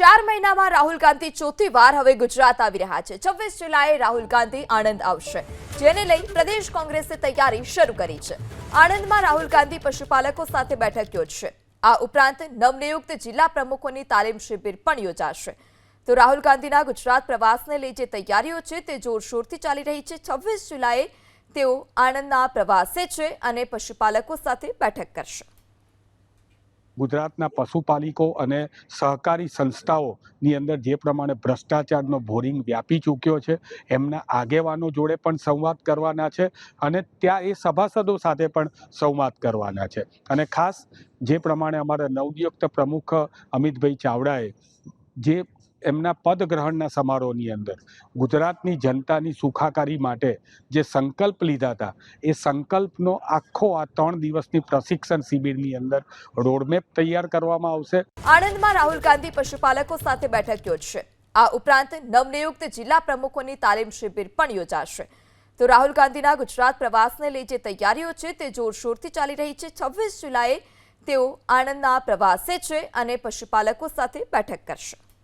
ચાર મહિનામાં રાહુલ ગાંધી ચોથી વાર હવે ગુજરાત આવી રહ્યા છે. છવ્વીસ જુલાઈએ રાહુલ ગાંધી આણંદ આવશે, જેને લઈ પ્રદેશ કોંગ્રેસે તૈયારી શરૂ કરી છે. આણંદમાં રાહુલ ગાંધી પશુપાલકો સાથે બેઠક યોજશે. આ ઉપરાંત નવનિયુક્ત જિલ્લા પ્રમુખોની તાલીમ શિબિર પણ યોજાશે. તો રાહુલ ગાંધીના ગુજરાત પ્રવાસને લઈ જે તૈયારીઓ છે તે જોરશોરથી ચાલી રહી છે. છવ્વીસ જુલાઈએ તેઓ આણંદના પ્રવાસે છે અને પશુપાલકો સાથે બેઠક કરશે. ગુજરાતના પશુપાલકો અને સહકારી સંસ્થાઓની અંદર જે પ્રમાણે ભ્રષ્ટાચારનો બોરિંગ વ્યાપી ચૂક્યો છે, એમના આગેવાનો જોડે પણ સંવાદ કરવાના છે અને ત્યાં એ સભાસદો સાથે પણ સંવાદ કરવાના છે. અને ખાસ જે પ્રમાણે અમારા નવનિયુક્ત પ્રમુખ અમિતભાઈ ચાવડાએ જે એમના પદગ્રહણના સમારોહની અંદર ગુજરાતની જનતાની સુખાકારી માટે જે સંકલ્પ લીધા હતા, એ સંકલ્પનો આખો આ ત્રણ દિવસની પ્રશિક્ષણ શિબિરની અંદર રોડમેપ તૈયાર કરવામાં આવશે. આણંદમાં રાહુલ ગાંધી પશુપાલકો સાથે બેઠક યોજશે. આ ઉપરાંત નવનિયુક્ત જિલ્લા પ્રમુખોની તાલીમ શિબિર પણ યોજાશે. તો રાહુલ ગાંધીના ગુજરાત પ્રવાસને લઈ જે તૈયારીઓ છે તે જોરશોરથી ચાલી રહી છે. છવ્વીસ જુલાઈએ તેઓ આણંદના પ્રવાસે છે અને પશુપાલકો સાથે બેઠક કરશે.